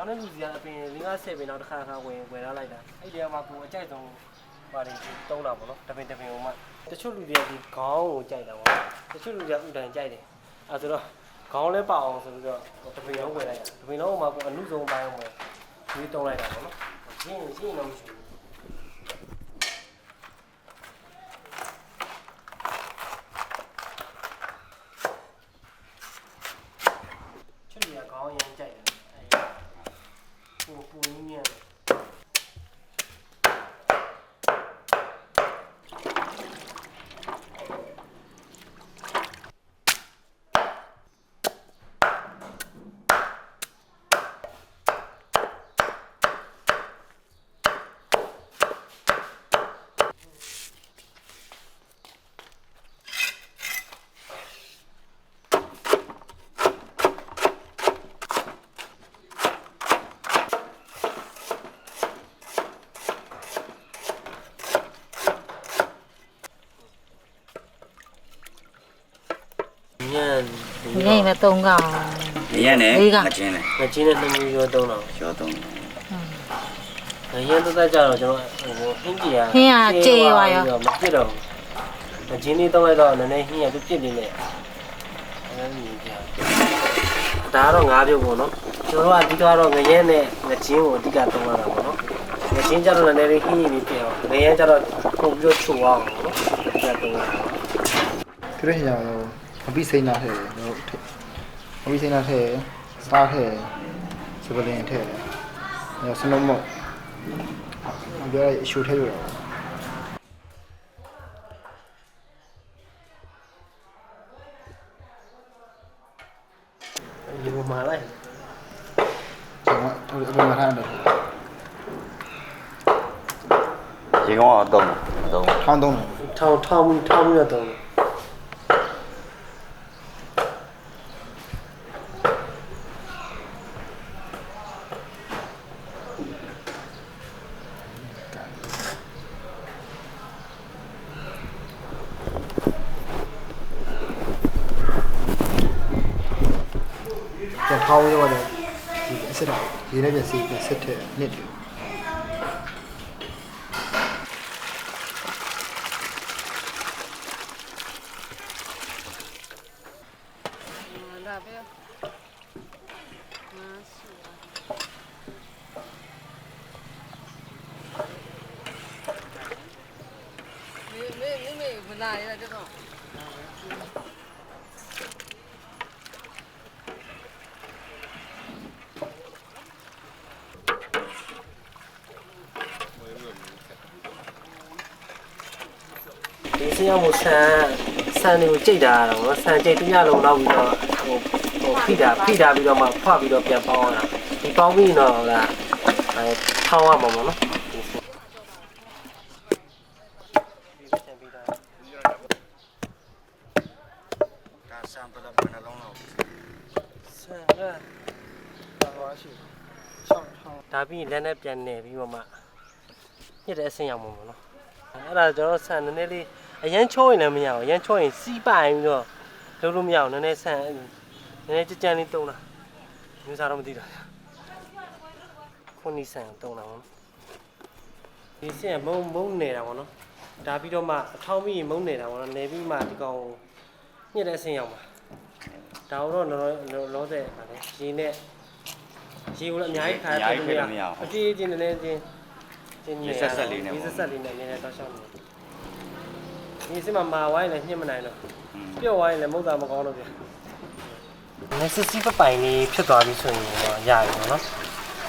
လာရောင်းတဲ့လူစီကအပင်၄50ပင်တော့တစ်ခါခါဝင်ဝယ်ထားလိုက်တာအဲ့ဒီကမှကိုအကြိုက်ဆုံးပါတယ်တုံးတာပေါ့နော်တပင်တပင်ဟိုမှတချို့လူတွေကဒီခေါင်းကိုကြိုက်တာပေါ့တချို့လူတွေကဥဒန်ကြိုက်တယ်အဲဆိုတော့ခေါင်းလဲပါအောင်ဆိုပြီးတော့တပင်လုံးဝယ်လိုက်တာတပင်လုံးမှာကိုအနုဆုံးပိုင်းဝယ်ဒီတုံးလိုက်တာပေါ့နော်ရှင်းရှင်းတော့မရှိဘူး ချွတ်ရခေါင်းရမ်းကြိုက်တယ်အဲပူပူနည်းနည်း ညံ ဒီ နေ့လည်း၃កောင် နေရနဲ့လေးကမချင်းနဲ့ငချင်းနဲ့နှမျိုးရောတုံးတော့ကျော်တော့ငရမ်းသက်သက်ကြတော့ကျွန်တော်ဟိုဟင်းကြီးကမပြစ်တော့ငချင်းလေးတုံးလိုက်တော့နည်းနည်းဟင်းရပြစ်နေလေအဲမြင်ကြဒါတော့ငါးပြုတ်ပေါ့နော်ကျွန်တော်တို့အဓိကတော့ငရဲနဲ့ငချင်းကိုအဓိကတုံးရတာပေါ့နော်ငချင်းကြတော့နည်းနည်းလေးဟင်းရည်ပြအောင်ငရဲကြတော့ပုံပြီးတော့ချိုအောင်ပေါ့နော်အဓိကတုံးရတာသူတို့ဟင်ရတော့မပိစိမ့် နာထဲတော့မပိစိမ့်နာထဲစားထဲစပလင်ထဲညစနမောမပြောရအရှူထဲလို့တော့ဒီမှာလိုက်ကျွန်တော်အပေါ်မှာထားတယ်ရေကောင်းအောင်တော့တော့ထောင်းသုံးတယ်ထောင်းထောင်းထောင်းပြီးတော့ တုံးကျွန်တော်ထောင်းရောတယ်ဒီအစ်စ်တော့ရေနဲ့ပြစီပြစစ်ထဲနှစ်တယ်ဒါပဲမေမေမေမေဘလာ ရတဲ့တော့ဒီစင်းအောင်ဆန်ဆန်တွေကိုကြိတ်တာတော့နော်ဆန်ကြိတ်တညလုံးလောက်ပြီးတော့ဟိုဟိုဖိတာဖိတာပြီးတော့မှဖွပြီးတော့ပြန်ပေါင်းရတာဒီပေါင်းပြီးတော့ကအဲထောင်းရမှာပေါ့နော်ဒါဆမ်ပလဘယ်နှလုံးလောက်ဆန်ကတော့ရှိချောင်းချောင်းဒါပြီးလက်နဲ့ပြန်နေပြီးတော့မှညစ်တဲ့အဆင်းရောက်မှာပေါ့နော်အဲ့ဒါကျွန်တော်ဆန်နည်းနည်းလေး အရန်ချိုးရင်လည်းမရဘူးအရန်ချိုးရင်စီးပိုင်ပြီးတော့လုံးလို့မရဘူးနည်းနည်းဆန်နည်းနည်းကြကြလေးတုံးတာမျိုးစားတော့မသိတော့ခုနီဆန်တုံးတာပေါ့နော်ဒီဆင်ကမုံမုံနေတာပေါ့နော်ဒါပြီးတော့မှအထောင်းပြီးရင်မုံနေတာပေါ့နော်နေပြီးမှဒီကောင်ညစ်တဲ့အဆင်းရောက်မှာဒါတော့လောလောလောတဲ့ဗာလေရေနဲ့ရေကိုလည်းအများကြီးခါတယ်လို့မရအကြည့်အချင်းနည်းနည်းချင်းချင်းနေဆက်ဆက်လေးနဲ့ဆက်ဆက်လေးနဲ့နည်းနည်းတော့ရှောင်းနေ ဒီစမှာမာဝိုင်းလည်းညှစ်မနိုင်တော့ပြော့ဝိုင်းလည်းမဟုတ်တာမကောင်းတော့ပြန်နက်စစီပပိုင်လေးဖြစ်သွားပြီဆိုရင်တော့ရပြီပေါ့နော်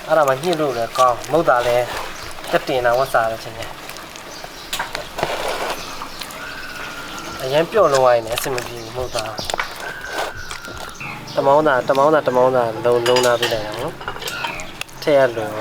အဲ့ဒါမှညှစ်လို့လည်းကောင်းမဟုတ်တာလည်းတက်တင်တာဝတ်စားရချင်းတယ်အရင်ပြော့လုံးဝိုင်းလည်းအဆင်မပြေဘူးမဟုတ်တာတမောင်းတာတမောင်းတာတမောင်းတာလုံလုံလာပြလိုက်ရအောင်နော်ထည့်ရလို့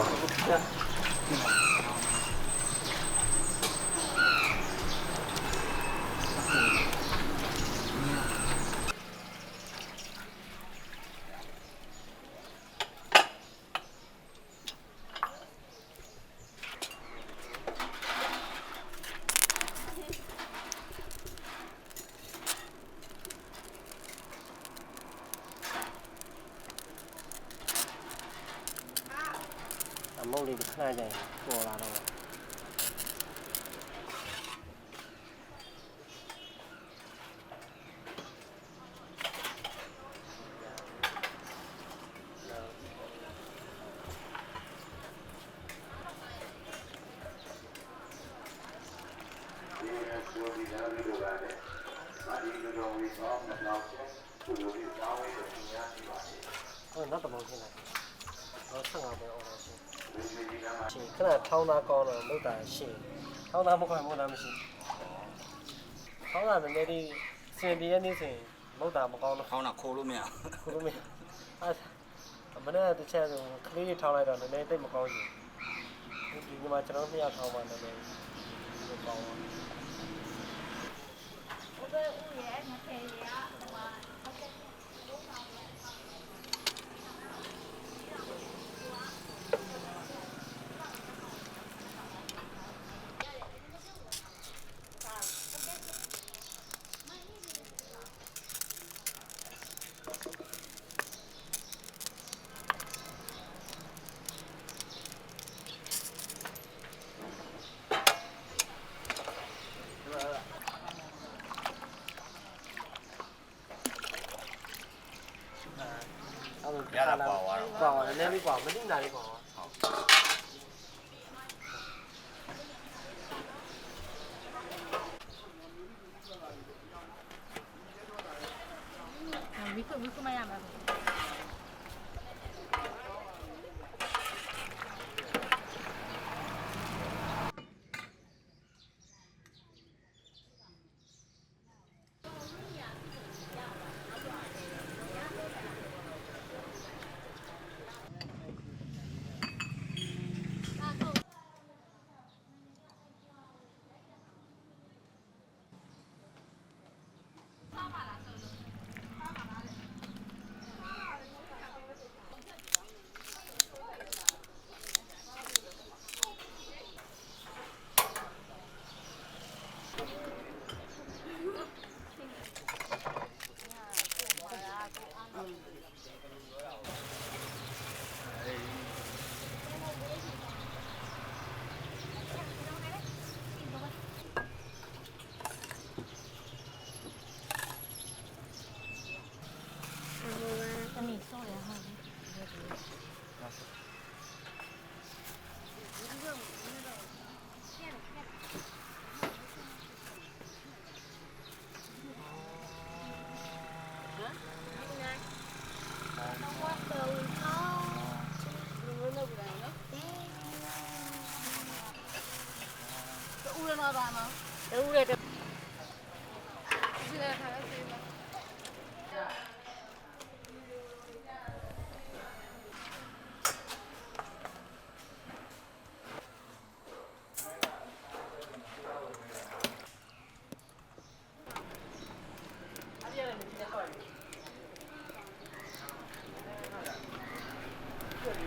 လုံးလေးခဏကြရင်ပေါ်လာတော့ဟုတ်နောက်တစ်ပုံရှင်းလိုက်တော့15ပဲအော်တော့ ရှင်ခဏထောင်းသားကောင်းတော့မဟုတ်တာရှင်ထောင်းသားမခွန်မဟုတ်တာမရှိထောင်းသားတကယ်ဒီစင်ပြည့်ရနေစဉ်မဟုတ်တာမကောင်းတော့ခေါင်းတာခိုးလို့မရဘူးခုလိုမရအဲ့မနေ့ကတစ်ချက်ဆိုကလေးတွေထောင်းလိုက်တော့နည်းနည်းတိတ်မကောင်းရှင်ဒီဒီမှာကျွန်တော်နှစ်ယောက်ထောင်းပါနည်းနည်းမကောင်းပါဘူးဘယ်ဦးရဲ့မဖေရကဟို ပါသွားတော့ပါသွားတယ်နည်းနည်းလေးပါမတိနာလေးပါသွားဝီခုဝီခုမရမှာတ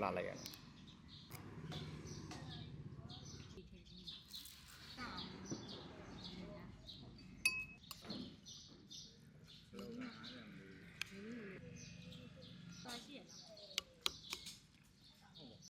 哪了น